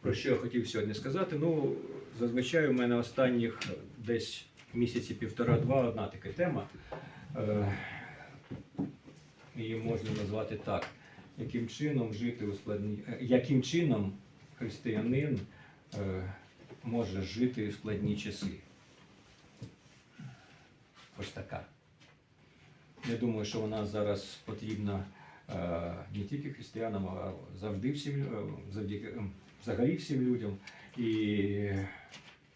Про що я хотів сьогодні сказати? Ну, зазвичай у мене останніх десь місяці півтора-два одна така тема. Е, Її можна назвати так. Яким чином жити у складні... е, Яким чином християнин е, може жити у складні часи? Ось така. Я думаю, що вона зараз потрібна не тільки християнам, а завжди всім завдяки ем, взагалі всім людям. І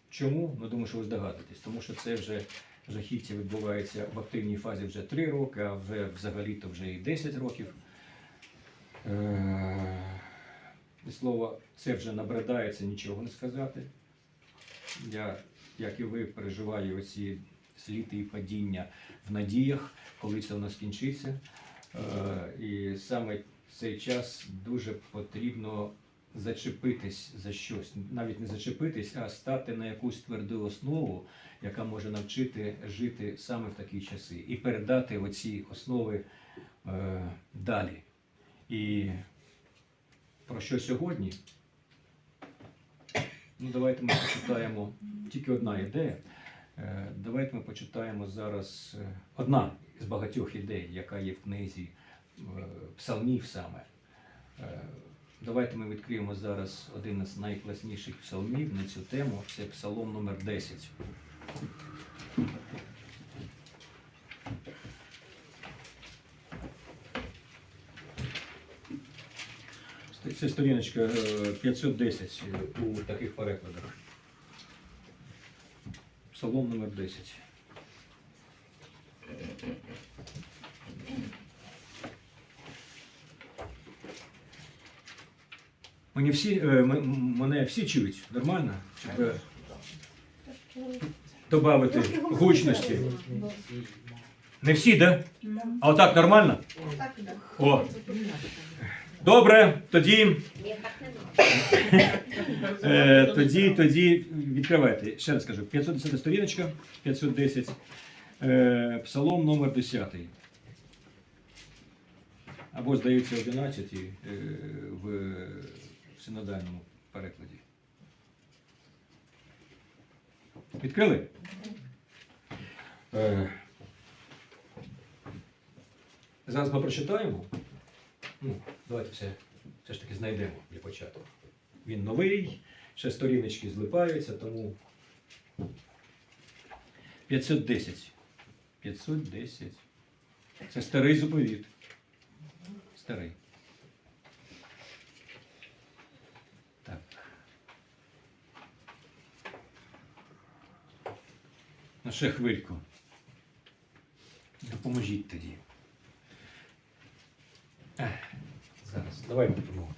чому? Ну, думаю, що ви здогадуєтесь, тому що це вже жахіття відбувається в активній фазі вже 3 роки, а вже взагалі-то вже і 10 років. Е, і слово, це вже набридається нічого не сказати. Я, як і ви, переживаю оці сліти і падіння в надіях, коли це у нас кінчиться. Е, І саме цей час дуже потрібно зачепитись за щось, навіть не зачепитись, а стати на якусь тверду основу, яка може навчити жити саме в такі часи, і передати оці основи е, далі. І про що сьогодні? Ну, давайте ми почитаємо тільки одна ідея. Е, Давайте ми почитаємо зараз е, одна з багатьох ідей, яка є в книзі е, псалмів саме. Е, Давайте ми відкриємо зараз один із найкласніших псалмів на цю тему. Це псалом номер 10. Це сторіночка е, 510 у таких перекладах. Псалом номер 10. Мені всі, е, м- м- мене всі чують нормально? Щоб е, додати гучності. Не всі, да? А отак нормально? О. Добре, тоді, е, тоді, тоді відкривайте. Ще раз кажу, 510 сторіночка, 510, е, псалом номер 10. Або, здається, 11 е, в синодальному перекладі. Відкрили? Е, зараз ми прочитаємо. Ну, давайте все, все ж таки знайдемо для початку. Він новий, ще сторіночки злипаються, тому 510. 510. Це старий заповіт. Старий. Ще хвильку. Допоможіть тоді. Зараз, давай допоможу.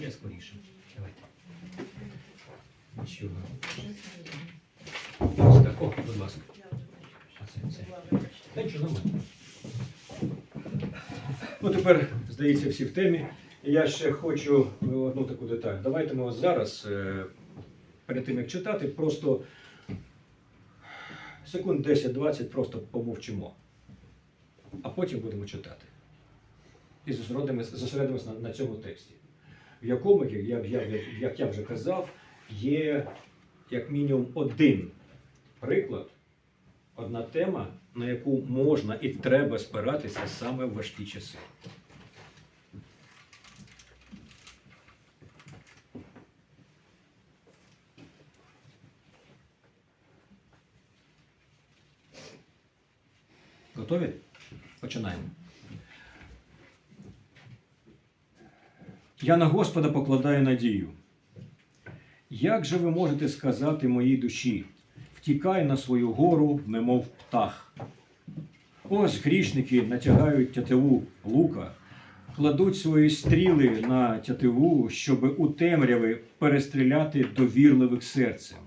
Я скоріше. Давайте. Нічого. Ось так. О, будь ласка. А це, це. Та нічого нормально. Ну, тепер, здається, всі в темі. Я ще хочу е, одну таку деталь. Давайте ми ось зараз, е, перед тим як читати, просто секунд 10-20 просто помовчимо. А потім будемо читати. І зосередимось на, на цьому тексті, в якому, як я, як я вже казав, є як мінімум один приклад, одна тема, на яку можна і треба спиратися саме в важкі часи. Готові? Починаємо. Я на Господа покладаю надію. Як же ви можете сказати моїй душі, втікай на свою гору, немов птах? Ось грішники натягають тятиву лука, кладуть свої стріли на тятиву, щоби у темряви перестріляти довірливих серцем.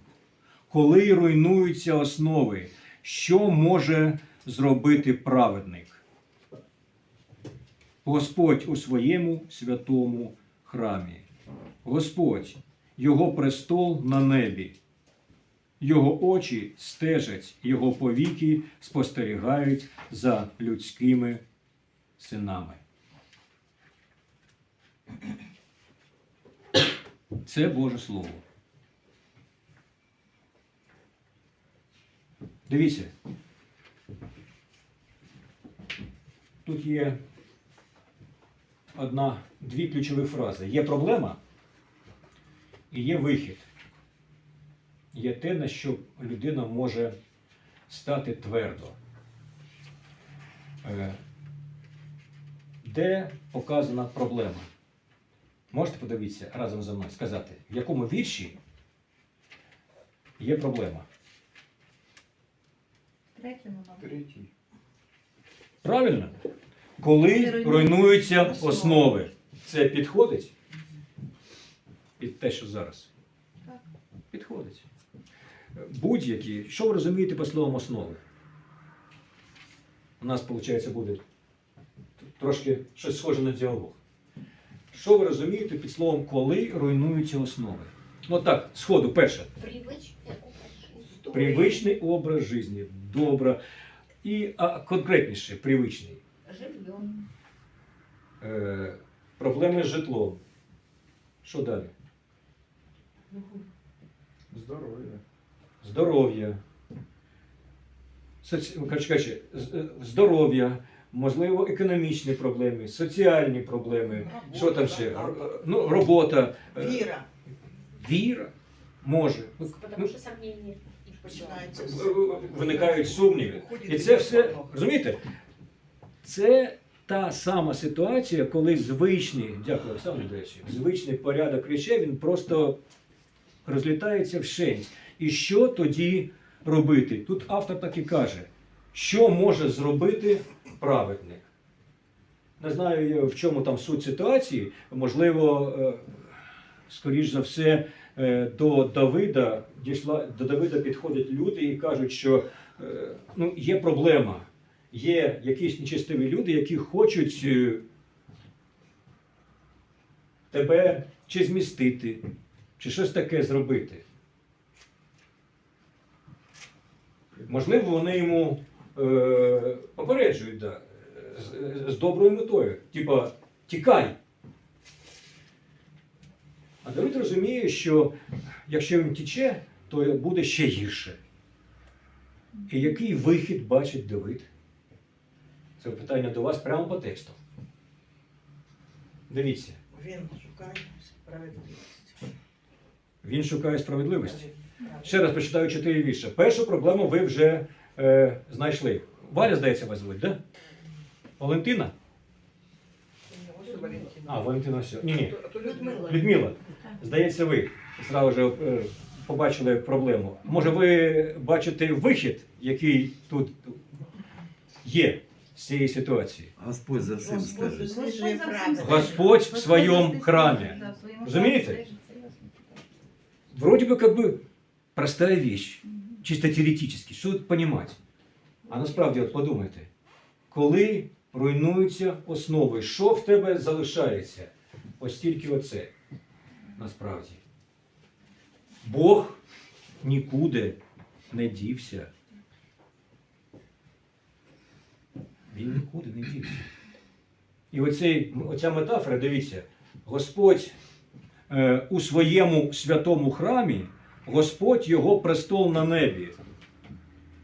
Коли руйнуються основи, що може зробити праведник. Господь у своєму святому храмі, Господь, Його престол на небі, Його очі стежать, Його повіки спостерігають за людськими синами. Це Боже Слово. Дивіться. Тут є одна, дві ключові фрази. Є проблема і є вихід. Є те, на що людина може стати твердо. Е, Де показана проблема? Можете подивитися разом зі мною, сказати, в якому вірші є проблема? Третьому, мабуть. Третій. Правильно? Коли Руйнуються основи. Це підходить під те, що зараз? Підходить. Будь-які. Що ви розумієте по словам основи? У нас, виходить, буде трошки щось схоже на діалог. Що ви розумієте під словом, коли руйнуються основи? Ну так, сходу, перше. Привычный образ жизни. Привичний образ життя. Добре. І а, конкретніше, привичний. Живем. Е, проблеми з житлом. Що далі? Здоров'я. Здоров'я. Соці... е, Здоров'я, можливо, економічні проблеми, соціальні проблеми. Що там ще? Р- Ну, робота. е, Віра Віра. Може. Ну, Потому что сомнения. и починається. Виникають сумніви. І це все, розумієте? Це та сама ситуація, коли звичний, дякую, Олександр, до звичний порядок речей, він просто розлітається вшень. І що тоді робити? Тут автор так і каже, що може зробити праведник. Не знаю, в чому там суть ситуації. Можливо, е, скоріш за все, до Давида дійшла до Давида підходять люди і кажуть, що е, ну, є проблема. Є якісь нечестиві люди, які хочуть е, тебе чи змістити, чи щось таке зробити. Можливо, вони йому е, попереджують да, з, з доброю метою. Типа, тікай. А Давид розуміє, що якщо він тіче, то буде ще гірше. І який вихід бачить Давид? Це питання до вас прямо по тексту. Дивіться, Він шукає справедливість. він шукає справедливості. Ще раз прочитаю чотири вірші. Першу проблему ви вже е, знайшли. Валя, здається, вас звуть, да? Валентина? А, Валентина все. Ні, ні. Людмила. Здається, ви зразу ж е, побачили проблему. Може, ви бачите вихід, який тут є з цієї ситуації? Господь за всім стежить. Господь в своєму храмі. Розумієте? Вроде бы как бы простая вещь, чисто теоретически, що тут понимать? А насправді, от подумайте, коли руйнуються основи, що в тебе залишається? Ось тільки оце. Насправді. Бог нікуди не дівся. Він нікуди не дівся. І оцей, оця метафора, дивіться, Господь е, у своєму святому храмі, Господь його престол на небі.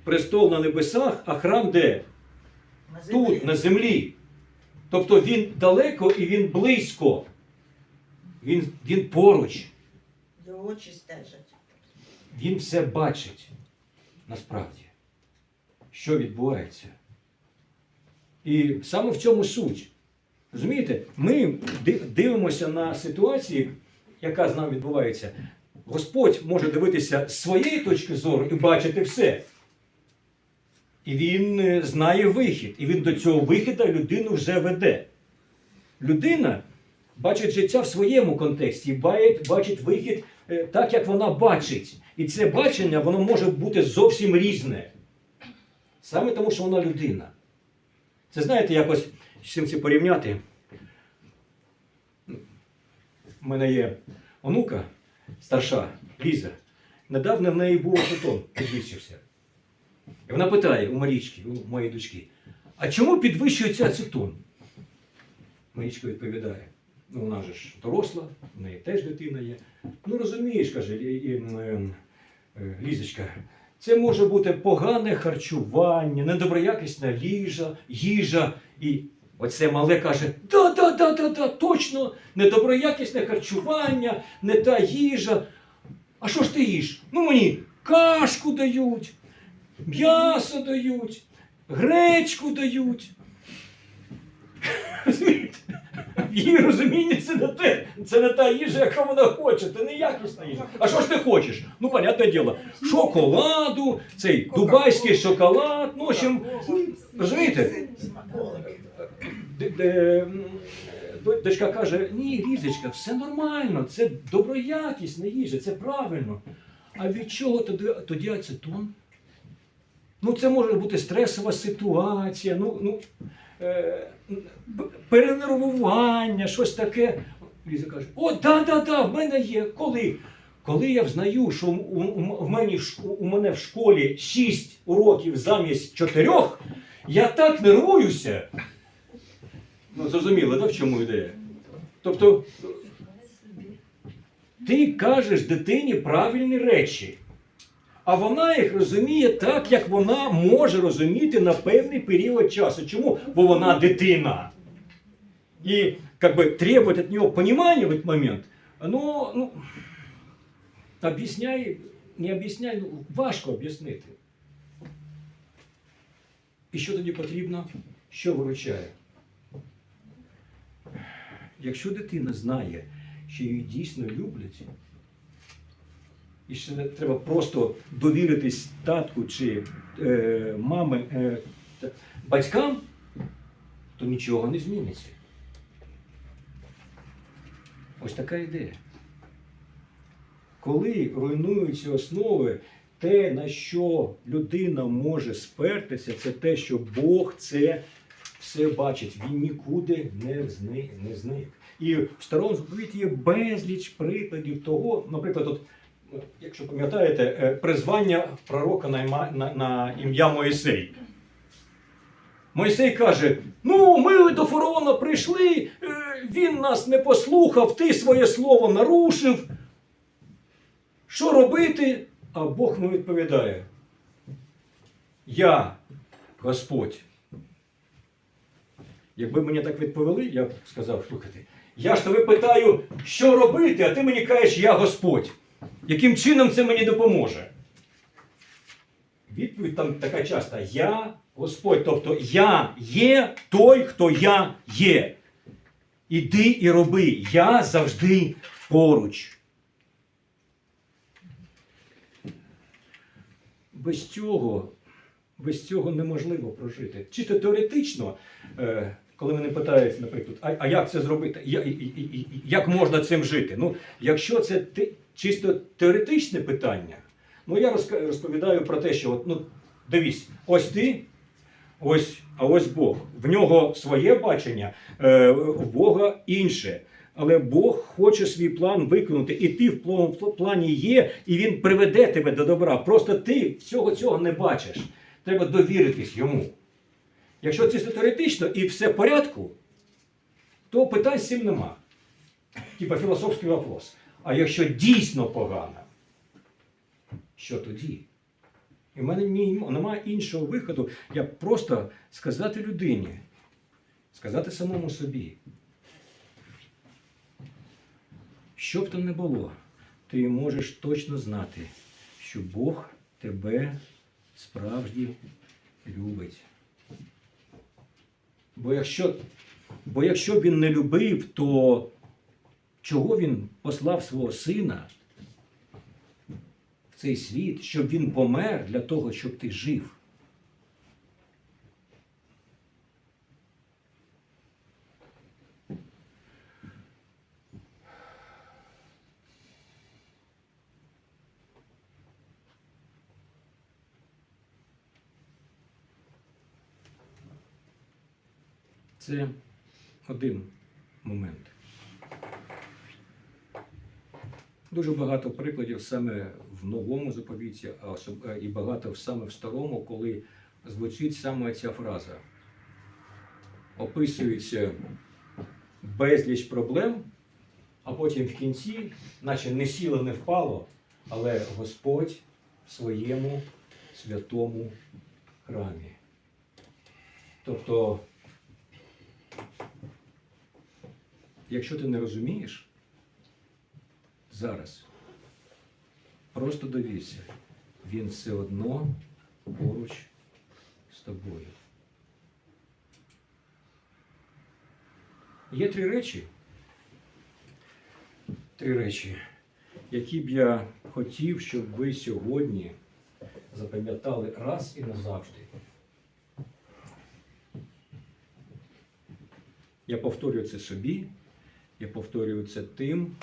Престол на небесах, а храм де? На. Тут, на землі. Тобто він далеко і він близько. Він, він поруч. Його очі стежать. Він все бачить насправді, що відбувається. І саме в цьому суть. Розумієте, ми дивимося на ситуацію, яка з нами відбувається. Господь може дивитися з своєї точки зору і бачити все. І він е, знає вихід. І він до цього виходу людину вже веде. Людина бачить життя в своєму контексті, бачить, вихід е, так, як вона бачить. І це бачення воно може бути зовсім різне. Саме тому, що вона людина. Це знаєте, якось з цим це порівняти. У мене є онука старша, Ліза. Недавно в неї був фотон, підвищився. І вона питає у Марічки, у моєї дочки, а чому підвищується ацетон? Марічка відповідає: Ну, вона ж доросла, в неї теж дитина є. Ну розумієш, каже м, е, Лізочка, це може бути погане харчування, недоброякісна їжа, їжа. І оце мале каже: да, да, да, да, да, точно, недоброякісне харчування, не та їжа. А що ж ти їш? Ну мені кашку дають, м'ясо дають, гречку дають. В її розумінні це не те, це не та їжа, яка вона хоче, це не якісна їжа. А що ж ти хочеш? Ну, понятне діло, шоколаду, цей дубайський шоколад, ну, общем, розумієте? Д- д- д- Дочка каже, ні, Лізочка, все нормально, це доброякісна їжа, це правильно. А від чого тоді, тоді ацетон? Ну, це може бути стресова ситуація, ну, ну, перенервування, щось таке. Ліза каже: О, да, да, да, в мене є. Коли? Коли я взнаю, що в мені у мене в школі 6 уроків замість 4, я так нервуюся. Ну, зрозуміло, да, в чому ідея? Тобто, ти кажеш дитині правильні речі, а вона їх розуміє так, як вона може розуміти на певний період часу. Чому? Бо вона дитина. І как бы, требовать от нее понимания в этот момент, ну, ну, об'ясняй, не об'ясняй, ну, важко об'яснити. І що тоді потрібно? Що виручає? Якщо дитина знає, що її дійсно люблять, і що не треба просто довіритись татку чи е, мами, е, батькам, то нічого не зміниться. Ось така ідея. Коли руйнуються основи, те, на що людина може спертися, це те, що Бог це все бачить. Він нікуди не зник. Не зник. І в старому заповіті є безліч прикладів того, наприклад, от, якщо пам'ятаєте, е, призвання пророка на, на, на ім'я Моїсей. Мойсей каже: Ну, ми до фараона прийшли, е, він нас не послухав, ти своє слово нарушив. Що робити? А Бог йому відповідає: Я, Господь. Якби мені так відповіли, я б сказав, слухайте, я ж тебе питаю, що робити, а ти мені кажеш, я Господь. Яким чином це мені допоможе? Відповідь там така часта: Я Господь. Тобто я є той, хто я є. Іди і роби. Я завжди поруч. Без цього, без цього неможливо прожити. Чисто теоретично, е, коли мене питають, наприклад, а, як це зробити? Як можна цим жити? Ну, якщо це чисто теоретичне питання, ну я розповідаю про те, що от, ну, дивись, ось ти, ось, а ось Бог. В нього своє бачення, е, в Бога інше. Але Бог хоче свій план виконати, і ти в в плані є, і він приведе тебе до добра. Просто ти всього цього не бачиш. Треба довіритись йому. Якщо це теоретично і все в порядку, то питань з цим нема. Типа філософський вопрос. А якщо дійсно погано, що тоді? І в мене немає іншого виходу, як просто сказати людині, сказати самому собі. Що б там не було, ти можеш точно знати, що Бог тебе справді любить. Бо якщо, бо якщо б він не любив, то чого він послав свого сина в цей світ, щоб він помер для того, щоб ти жив? Це один момент. Дуже багато прикладів саме в новому заповіті, а е, і багато саме в старому, коли звучить саме ця фраза. Описується безліч проблем, а потім в кінці, наче не сіло, не впало, але Господь в своєму святому храмі. Тобто, якщо ти не розумієш зараз, просто довірся, він все одно поруч з тобою. Є три речі, три речі, які б я хотів, щоб ви сьогодні запам'ятали раз і назавжди. Я повторюю це собі, я повторюю це тим,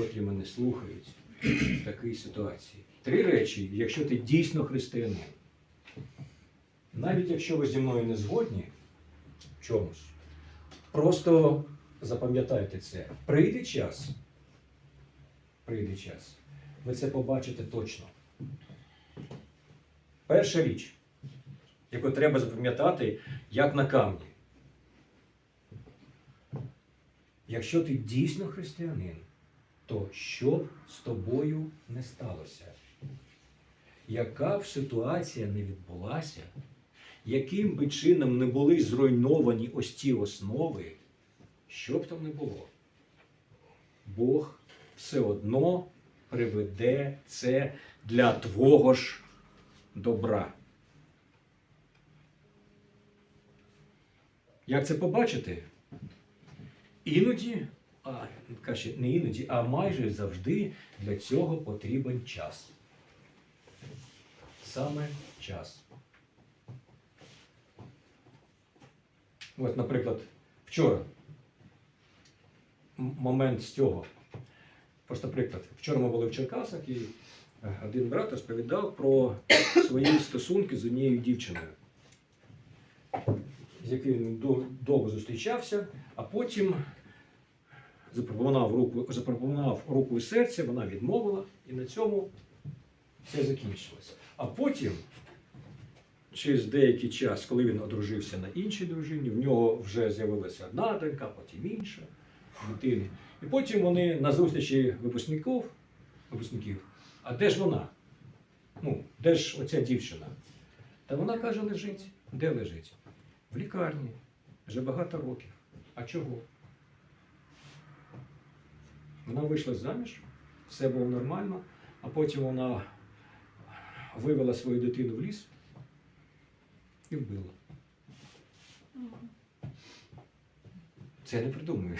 котрі мене слухають в такій ситуації. Три речі, якщо ти дійсно християнин. Навіть якщо ви зі мною не згодні в чомусь, просто запам'ятайте це. Прийде час, прийде час, ви це побачите точно. Перша річ, яку треба запам'ятати, як на камні. Якщо ти дійсно християнин, то що б з тобою не сталося? Яка б ситуація не відбулася, яким би чином не були зруйновані ось ті основи, що б там не було, Бог все одно приведе це для твого ж добра. Як це побачити? Іноді, а каже, не іноді, а майже завжди для цього потрібен час. Саме час. От, наприклад, вчора. Момент з цього. Просто приклад. Вчора ми були в Черкасах і е, один брат розповідав про свої стосунки з однією дівчиною, з якою він довго зустрічався, а потім запропонував руку, запропонував руку і серце, вона відмовила, і на цьому все закінчилося. А потім, через деякий час, коли він одружився на іншій дружині, в нього вже з'явилася одна донька, потім інша дитини. І потім вони на зустрічі випускників, випускників, а де ж вона? Ну, де ж оця дівчина? Та вона каже, лежить. Де лежить? В лікарні. Вже багато років. А чого? Вона вийшла заміж, все було нормально, а потім вона вивела свою дитину в ліс і вбила. Це я не придумую.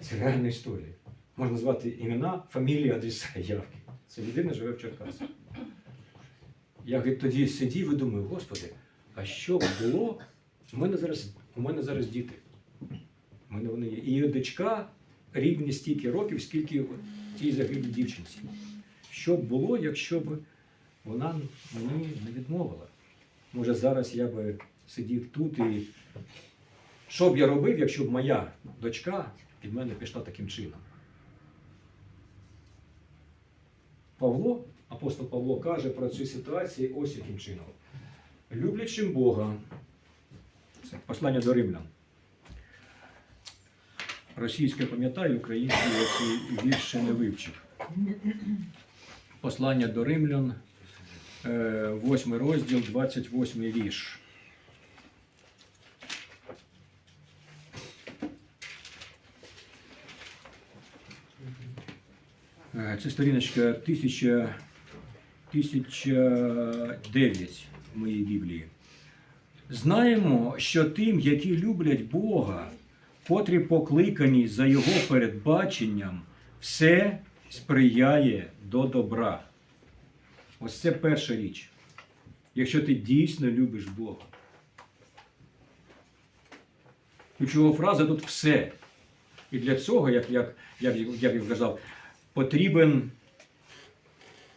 Це реальна історія. Можна назвати імена, фамілії, адреса, явки. Це людина живе в Черкасах. Я тоді сидів і думаю, господи, а що було? У мене зараз, у мене зараз діти. У мене вони є. І її дочка рівні стільки років, скільки тій загиблій дівчинці. Що б було, якщо б вона мені не відмовила? Може, зараз я би сидів тут і що б я робив, якщо б моя дочка від мене пішла таким чином? Павло, апостол Павло каже про цю ситуацію ось яким чином. Люблячим Бога, це послання до римлян. Російське пам'ятаю, український я цей вірш ще не вивчив. Послання до римлян, 8 розділ, 28 вірш. Е, Це сторіночка 1000, 1009 в моїй Біблії. Знаємо, що тим, які люблять Бога, котрі покликані за Його передбаченням, все сприяє до добра. Ось це перша річ. Якщо ти дійсно любиш Бога. Ключова фраза тут все. І для цього, як, як, як, як я казав, потрібен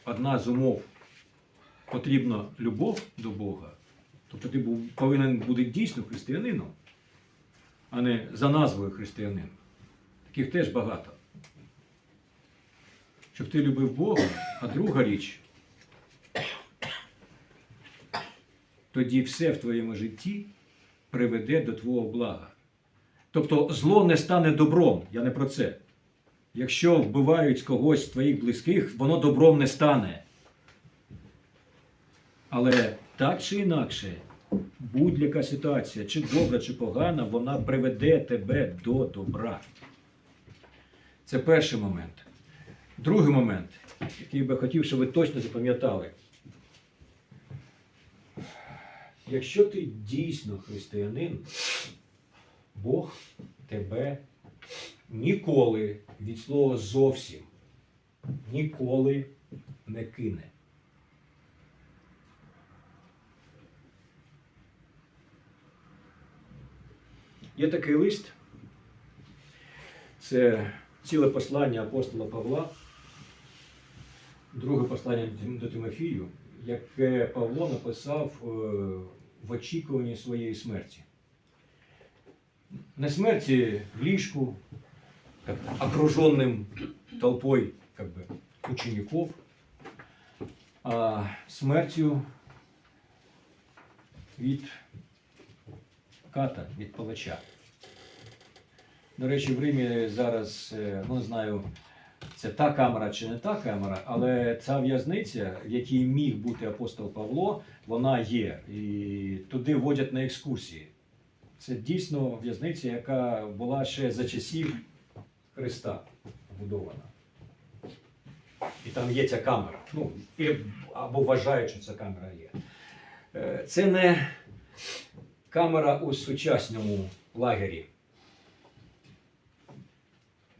одна з умов. Потрібна любов до Бога. Тобто ти повинен бути дійсно християнином, а не за назвою християнин. Таких теж багато. Щоб ти любив Бога, а друга річ, тоді все в твоєму житті приведе до твого блага. Тобто зло не стане добром, я не про це. Якщо вбивають когось з твоїх близьких, воно добром не стане. Але так чи інакше, будь-яка ситуація, чи добра, чи погана, вона приведе тебе до добра. Це перший момент. Другий момент, який би хотів, щоб ви точно запам'ятали. Якщо ти дійсно християнин, Бог тебе ніколи від слова зовсім ніколи не кине. Є такий лист. Це ціле послання апостола Павла, друге послання до Тимофію, яке Павло написав е, в очікуванні своєї смерті. Не смерті в ліжку, как окруженным толпой как бы, учеников, а смертю від ката, від палача. До речі, в Римі зараз, е, ну не знаю, це та камера чи не та камера, але ця в'язниця, в якій міг бути апостол Павло, вона є. І туди водять на екскурсії. Це дійсно в'язниця, яка була ще за часів Христа побудована. І там є ця камера. Ну, або вважають, що ця камера є. Е, Це не камера у сучасному лагері.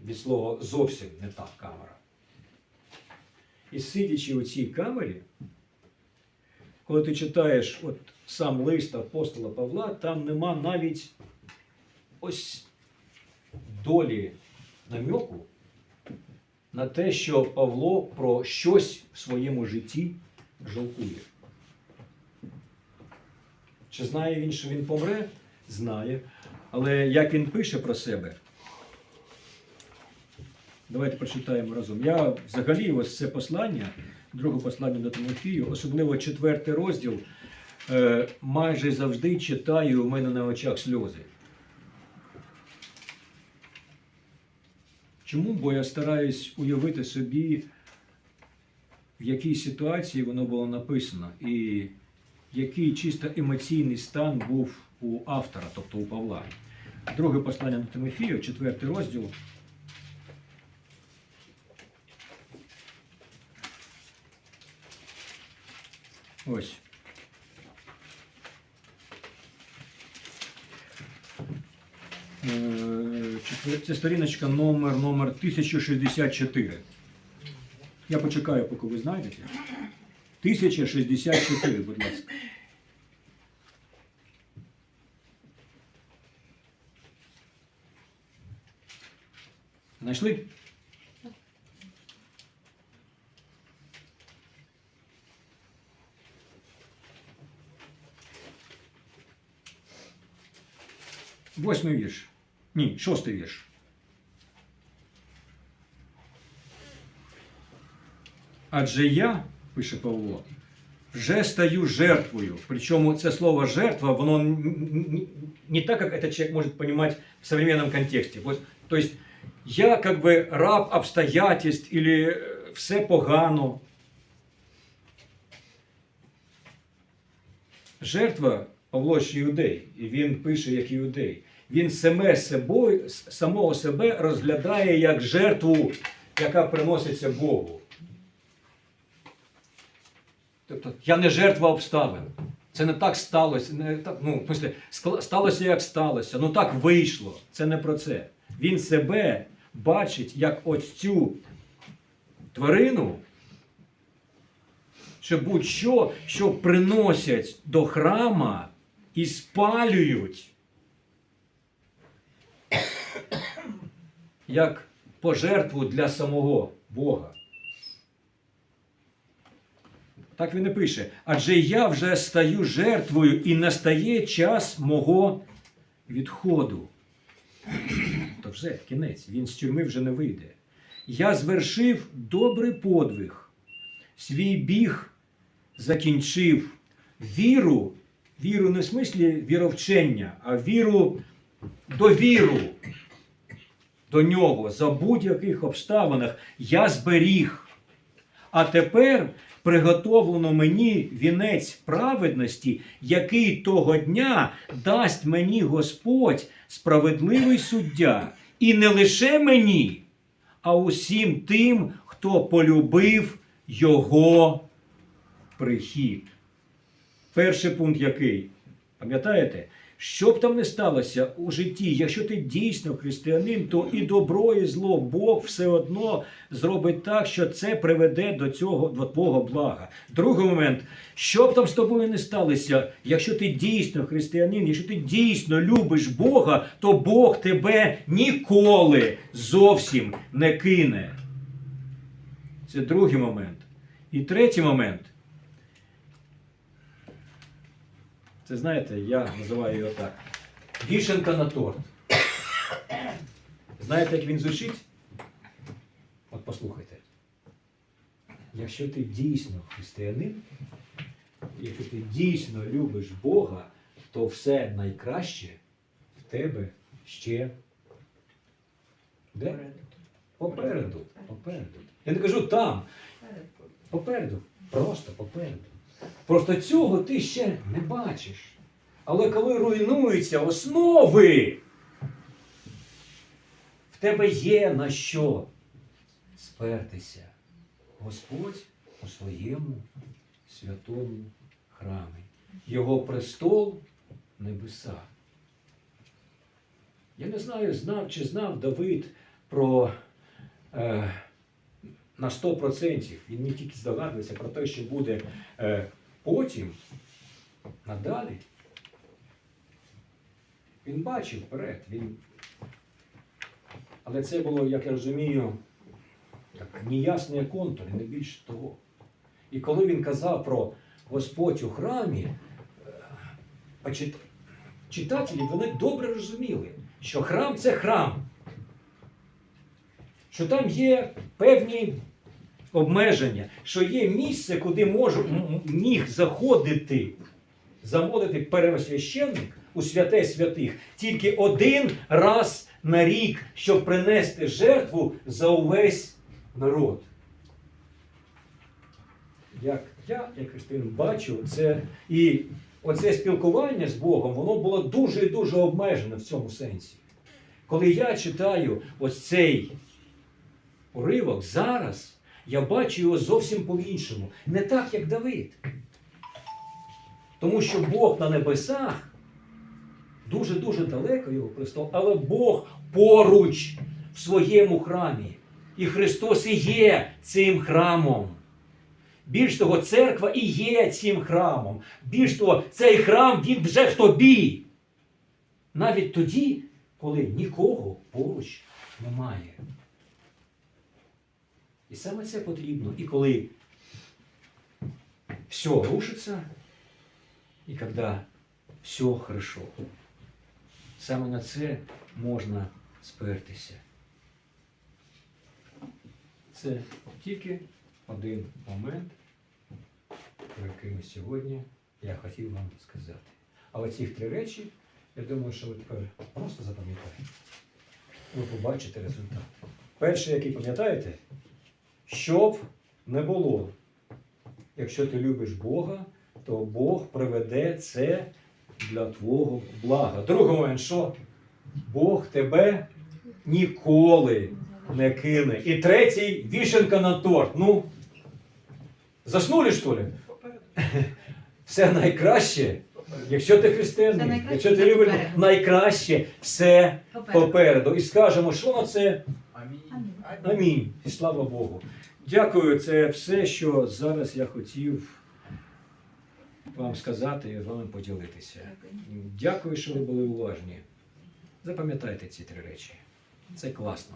Від слова зовсім не та камера. І сидячи у цій камері, коли ти читаєш от сам лист апостола Павла, там нема навіть ось долі намьоку на те, що Павло про щось в своєму житті жалкує. Чи знає він, що він помре? Знає. Але як він пише про себе, давайте прочитаємо разом. Я взагалі ось це послання, друге послання до Тимофію, особливо четвертий розділ, е, майже завжди читаю у мене на очах сльози. Чому? Бо я стараюсь уявити собі, в якій ситуації воно було написано, і який чисто емоційний стан був у автора, тобто у Павла. Друге послання до Тимофію, четвертий розділ. Ось. Е, Це сторіночка номер, номер 1064. Я почекаю, поки ви знайдете. 1064, будь ласка. Знайшли? Восьмий вірш. Ні, шостий вірш. Адже я, пише Павло, вже стаю жертвою. Причому це слово жертва, воно н- н- н- не так, как этот человек может понимать в современном контексте. Вот, то есть я как бы раб обстоятельств или э, все погано. Жертва Павло ж іудей, і він пише як іудей. Він саме собою, с- самого себе розглядає як жертву, яка приноситься Богу. Тобто я не жертва обставин. Це не так сталося. Не так, ну, сталося, як сталося. Ну так вийшло. Це не про це. Він себе бачить як ось цю тварину, що будь-що, що приносять до храма і спалюють як пожертву для самого Бога. Так він і пише. Адже я вже стаю жертвою і настає час мого відходу. То вже кінець, він з тюрми вже не вийде. Я звершив добрий подвиг, свій біг закінчив віру, віру не в смислі віровчення, а віру довіру до нього за будь-яких обставинах я зберіг. А тепер приготовлено мені вінець праведності, який того дня дасть мені Господь, справедливий суддя, і не лише мені, а усім тим, хто полюбив його прихід. Перший пункт який? Пам'ятаєте? Що б там не сталося у житті, якщо ти дійсно християнин, то і добро, і зло Бог все одно зробить так, що це приведе до цього до твого блага. Другий момент, що б там з тобою не сталося, якщо ти дійсно християнин, якщо ти дійсно любиш Бога, то Бог тебе ніколи зовсім не кине. Це другий момент. І третій момент. Це знаєте, я називаю його так. Вішенка на торт. Знаєте, як він звучить? От послухайте. Якщо ти дійсно християнин, якщо ти дійсно любиш Бога, то все найкраще в тебе ще де? Попереду. Попереду. Я не кажу там, попереду. Просто попереду. Просто цього ти ще не бачиш. Але коли руйнуються основи, в тебе є на що спертися. Господь у своєму святому храмі. Його престол небеса. Я не знаю, знав чи знав Давид про е, на 100%. Він не тільки здогадується про те, що буде е, потім, надалі. Він бачив вперед. Він... Але це було, як я розумію, так, неясний контур, не більше того. І коли він казав про Господь у храмі, е, читателі вони добре розуміли, що храм це храм, що там є певні обмеження, що є місце, куди може, м- м- міг заходити, замовити первосвященник у святе святих тільки один раз на рік, щоб принести жертву за увесь народ. Як я, як християнин, бачу це і оце спілкування з Богом, воно було дуже і дуже обмежене в цьому сенсі. Коли я читаю ось цей уривок зараз, я бачу його зовсім по-іншому. Не так, як Давид. Тому що Бог на небесах дуже-дуже далеко його престол, але Бог поруч в своєму храмі. І Христос і є цим храмом. Більш того, церква і є цим храмом. Більш того, цей храм він вже в тобі. Навіть тоді, коли нікого поруч немає. І саме це потрібно. І коли все рушится, і коли все хорошо. Саме на це можна спертися. Це тільки один момент, про який ми сьогодні я хотів вам сказати. Але ці три речі, я думаю, що ви тепер просто запам'ятаєте. Ви побачите результат. Перше, який пам'ятаєте, щоб не було. Якщо ти любиш Бога, то Бог приведе це для твого блага. Другий момент, що Бог тебе ніколи не кине. І третій вішенка на торт. Ну, заснули, що ли? Все найкраще, якщо ти християнин, якщо ти любиш попереду. найкраще, все Попереду. попереду. І скажемо, що на це Амінь. Амінь. І слава Богу. Дякую. Це все, що зараз я хотів вам сказати і з вами поділитися. Дякую. Що ви були уважні. Запам'ятайте ці три речі. Це класно.